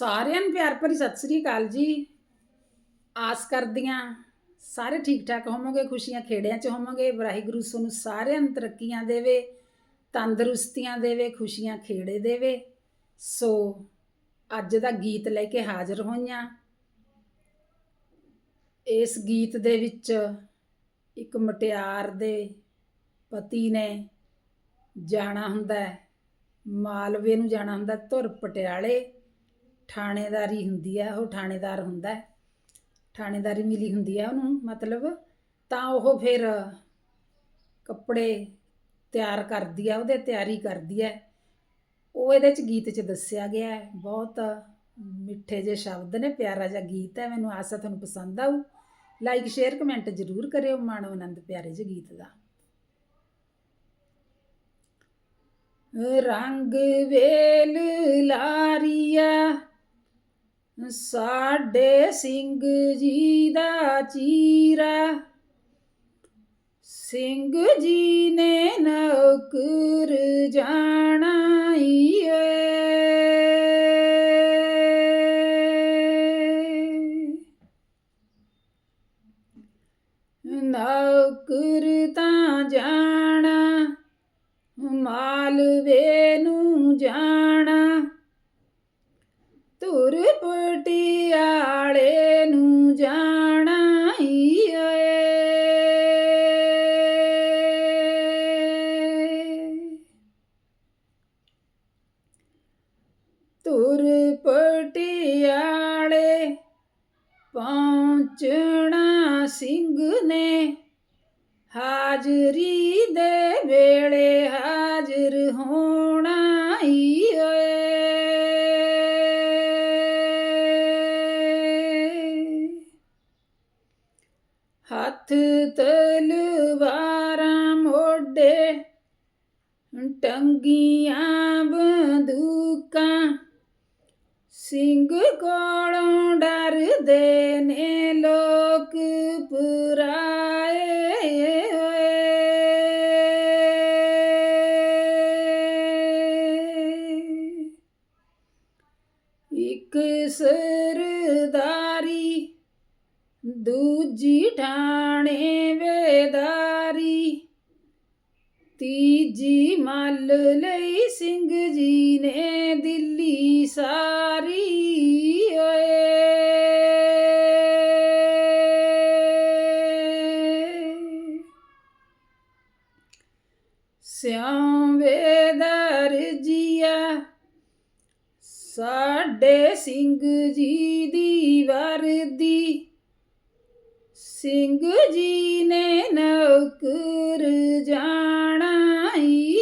ਸਾਰਿਆਂ ਨੂੰ ਪਿਆਰ ਭਰੀ ਸਤਿ ਸ੍ਰੀ ਅਕਾਲ ਜੀ। ਆਸ ਕਰਦੀਆਂ ਸਾਰੇ ਠੀਕ ਠਾਕ ਹੋਵੋਗੇ, ਖੁਸ਼ੀਆਂ ਖੇੜਿਆਂ 'ਚ ਹੋਵੋਗੇ, ਵਾਹਿਗੁਰੂ ਤੁਹਾਨੂੰ ਸਾਰਿਆਂ ਨੂੰ ਤਰੱਕੀਆਂ ਦੇਵੇ, ਤੰਦਰੁਸਤੀਆਂ ਦੇਵੇ, ਖੁਸ਼ੀਆਂ ਖੇੜੇ ਦੇਵੇ। ਸੋ ਅੱਜ ਦਾ ਗੀਤ ਲੈ ਕੇ ਹਾਜ਼ਰ ਹੋਈਆਂ ਇਸ ਗੀਤ ਦੇ ਵਿੱਚ ਇੱਕ ਮਟਿਆਰ ਦੇ ਪਤੀ ਨੇ ਜਾਣਾ ਹੁੰਦਾ ਮਾਲਵੇ ਨੂੰ ਜਾਣਾ ਹੁੰਦਾ ਧੁਰ ਪਟਿਆਲੇ। ਥਾਣੇਦਾਰੀ ਹੁੰਦੀ ਹੈ, ਉਹ ਥਾਣੇਦਾਰ ਹੁੰਦਾ ਹੈ। ਥਾਣੇਦਾਰੀ ਮਿਲੀ ਹੁੰਦੀ ਹੈ ਉਹਨੂੰ, ਮਤਲਬ ਤਾਂ ਉਹ ਫਿਰ ਕੱਪੜੇ ਤਿਆਰ ਕਰਦੀ ਹੈ, ਉਹਦੇ ਤਿਆਰੀ ਕਰਦੀ ਹੈ। ਉਹ ਇਹਦੇ ਚ ਗੀਤ ਚ ਦੱਸਿਆ ਗਿਆ ਹੈ, ਬਹੁਤ ਮਿੱਠੇ ਜਿਹੇ ਸ਼ਬਦ ਨੇ, ਪਿਆਰਾ ਜਿਹਾ ਗੀਤ ਹੈ, ਮੈਨੂੰ ਆਸਾ ਤੁਹਾਨੂੰ ਪਸੰਦ ਆਊ। ਲਾਈਕ ਸ਼ੇਅਰ ਕਮੈਂਟ ਜ਼ਰੂਰ ਕਰਿਓ ਮਾਣੋ ਆਨੰਦ ਪਿਆਰੇ ਜਿਹੇ ਗੀਤ ਦਾ। ਰੰਗ ਵੇਲ ਲਾਰੀਆ ਸਾਡੇ ਸਿੰਘ ਜੀ ਦਾ ਚੀਰਾ। ਸਿੰਘ ਜੀ ਨੇ ਨੌਕਰ ਜਾਣਾ ਈ ਏ ਨੌਕਰ ਤਾਂ ਜਾਣਾ, ਮਾਲਵੇ ਨੂੰ ਜਾਣਾ। ਪਟਿਆਲੇ ਨੂੰ ਜਾਣਾ ਈ ਏ ਧੁਰ ਪਟਿਆਲੇ ਪਹੁੰਚਣਾ ਸਿੰਘ ਨੇ ਹਾਜ਼ਰੀ ਹੱਥ ਤਲਵਾਰਾਂ ਮੋਢੇ ਟੰਗੀਆਂ ਬੰਦੂਕਾਂ। ਸਿੰਘ ਕੋਲੋਂ ਡਰਦੇ ਨੇ ਲੋਕ ਪੁਰਾਏ ਇੱਕ ਸਰਦਾਰੀ ਦੂਜੀ ਠਾਣੇ ਵੇਦਾਰੀ, ਤੀਜੀ ਮੱਲ ਲਈ ਸਿੰਘ ਜੀ ਨੇ ਦਿੱਲੀ ਸਾਰੀ, ਓਏ। ਸਿਉਂ ਵੇਦਰ ਜੀਆ, ਸਾਡੇ ਸਿੰਘ ਜੀ ਦੀ ਵਰਦੀ ਸਿੰਘ ਜੀ ਨੇ ਨੌਕਰ ਜਾਣਾ ਈ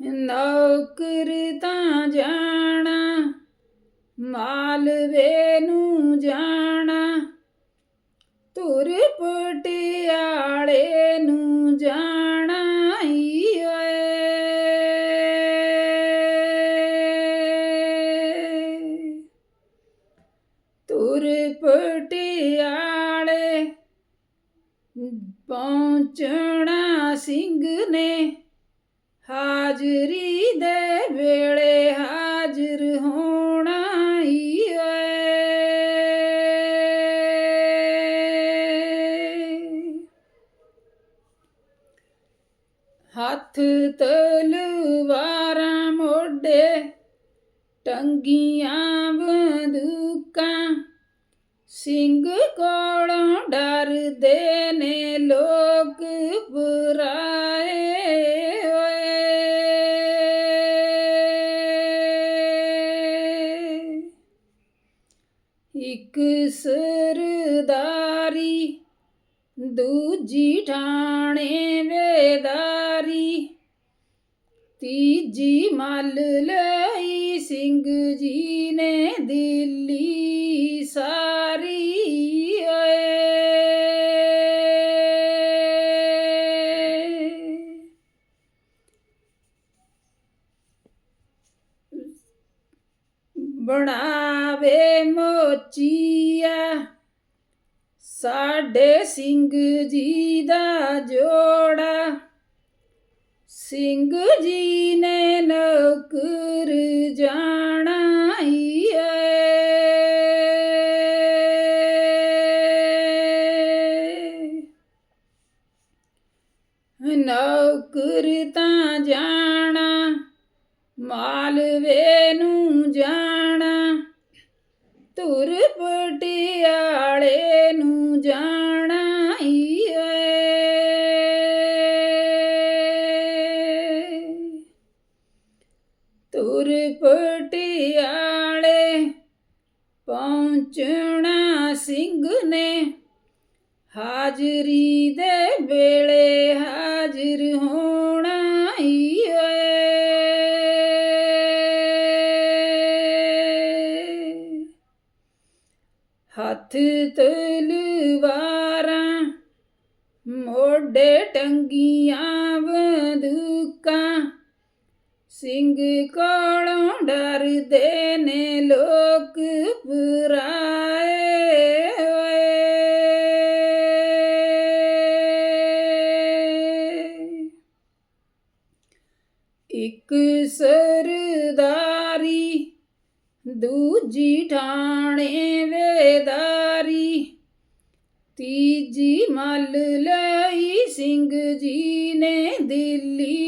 ਨੌਕਰ ਤਾਂ ਜਾਣਾ, ਮਾਲਵੇ ਨੂੰ ਜਾਣਾ, ਧੁਰ ਪਟਿਆਲੇ ਨੂੰ ਜਾਣਾ। ਧੁਰ ਪਟਿਆਲੇ ਪਹੁੰਚਣਾ ਸਿੰਘ ਨੇ ਹਾਜ਼ਰੀ ਦੇ ਵੇਲੇ ਹਾਜ਼ਰ ਹੋਣਾ ਈ ਓਏ ਹੱਥ ਤਲਵਾਰਾਂ ਮੋਢੇ ਟੰਗੀਆਂ ਬੰਦੂਕਾਂ ਸਿੰਘ ਕੋਲੋਂ ਡਰਦੇ ਨੇ ਲੋਕ ਪੁਰਾਏ ਹੋਏ। ਇੱਕ ਸਰਦਾਰੀ, ਦੂਜੀ ਠਾਣੇ ਵੇਦਾਰੀ, ਤੀਜੀ ਮੱਲ ਲਈ ਸਿੰਘ ਜੀ ਨੇ ਦਿੱਲੀ ਬਣਾਵੇ ਮੋਚੀਆ। ਸਾਡੇ ਸਿੰਘ ਜੀ ਦਾ ਜੋੜਾ। ਸਿੰਘ ਜੀ ਨੇ ਨੌਕਰ ਜਾਣਾ ਹੀ ਏ ਨੌਕਰ ਤਾਂ ਜਾਣਾ। ਮਾਲਵੇ ਨੂੰ ਜਾਣਾ, ਧੁਰ ਪਟਿਆਲੇ ਨੂੰ ਜਾਣਾ ਹੀ ਏ। ਧੁਰ ਪਟਿਆਲੇ ਪਹੁੰਚਣਾ ਸਿੰਘ ਨੇ, ਹਾਜ਼ਰੀ ਦੇ ਵੇਲੇ ਹਾਜ਼ਰ ਹੋਣਾ ਹੱਥ ਤਲਵਾਰਾਂ ਮੋਢੇ ਟੰਗੀਆਂ ਬੰਦੂਕਾਂ। ਸਿੰਘ ਕੋਲੋਂ ਡਰਦੇ ਨੇ ਲੋਕ ਪੁਰਾਏ ਹੋਏ। ਇੱਕ ਸਰਦਾਰੀ ਦੂਜੀ ਠਾਣੇ ਵੇਦਾਰੀ ਤੀਜੀ ਮੱਲ ਲਈ ਸਿੰਘ ਜੀ ਨੇ ਦਿੱਲੀ।